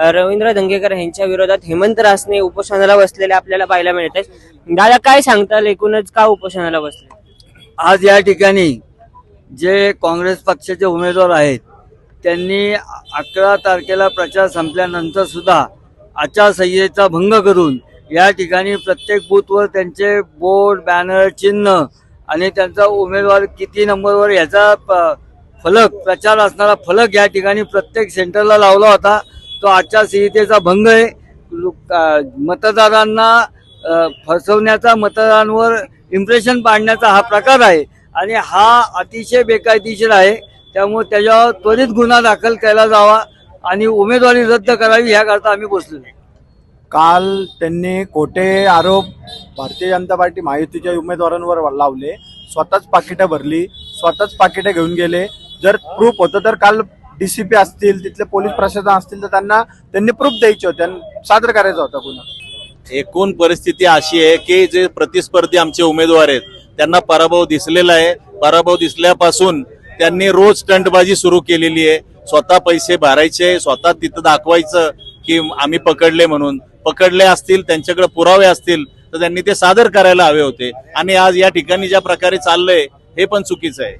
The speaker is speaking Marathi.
रवींद्र दंगेकर यांच्या विरोधात हेमंत रासने उपोषणाला बसलेले आपल्याला पाहायला मिळत आहेत. दादा काय सांगताल? एकूणच का उपोषणाला बसले? आज या ठिकाणी जे काँग्रेस पक्षाचे उमेदवार आहेत त्यांनी अकरा तारखेला प्रचार संपल्यानंतर सुद्धा आचारसंहितेचा भंग करून या ठिकाणी प्रत्येक बूथवर त्यांचे बोर्ड बॅनर चिन्ह आणि त्यांचा उमेदवार किती नंबरवर याचा प- फलक प्रचार असणारा फलक या ठिकाणी प्रत्येक सेंटरला लावला होता. तो आचारसंहितेचा भंग आहे. मतदारांना फसवण्याचा मतदारांवर इम्प्रेशन पाडण्याचा हा प्रकार आहे. आणि हा अतिशय बेकायदेशीर आहे. त्यामुळे त्याच्यावर त्वरित गुन्हा दाखल केला जावा आणि उमेदवारी रद्द करावी ह्याकरता आम्ही बसलेलो काल त्यांनी खोटे आरोप भारतीय जनता पार्टी महायुतीच्या उमेदवारांवर लावले. स्वतःच पाकिटं भरली. स्वतःच पाकिटं घेऊन गेले. जर प्रूफ होतं तर काल डीसीपी असतील तिथले पोलीस प्रशासन असतील तर त्यांना त्यांनी प्रूफ द्यायचे होते आणि सादर करायचा होता गुन्हा. एकूण परिस्थिती अशी आहे की जे प्रतिस्पर्धी आमचे उमेदवार आहेत त्यांना पराभव दिसलेला आहे. पराभव दिसल्यापासून त्यांनी रोज स्टंटबाजी सुरू केलेली आहे. स्वतः पैसे भरायचे स्वतः तिथं दाखवायचं की आम्ही पकडले म्हणून. पकडले असतील त्यांच्याकडे पुरावे असतील तर त्यांनी ते सादर करायला हवे होते. आणि आज या ठिकाणी ज्या प्रकारे चाललंय हे पण चुकीचं आहे.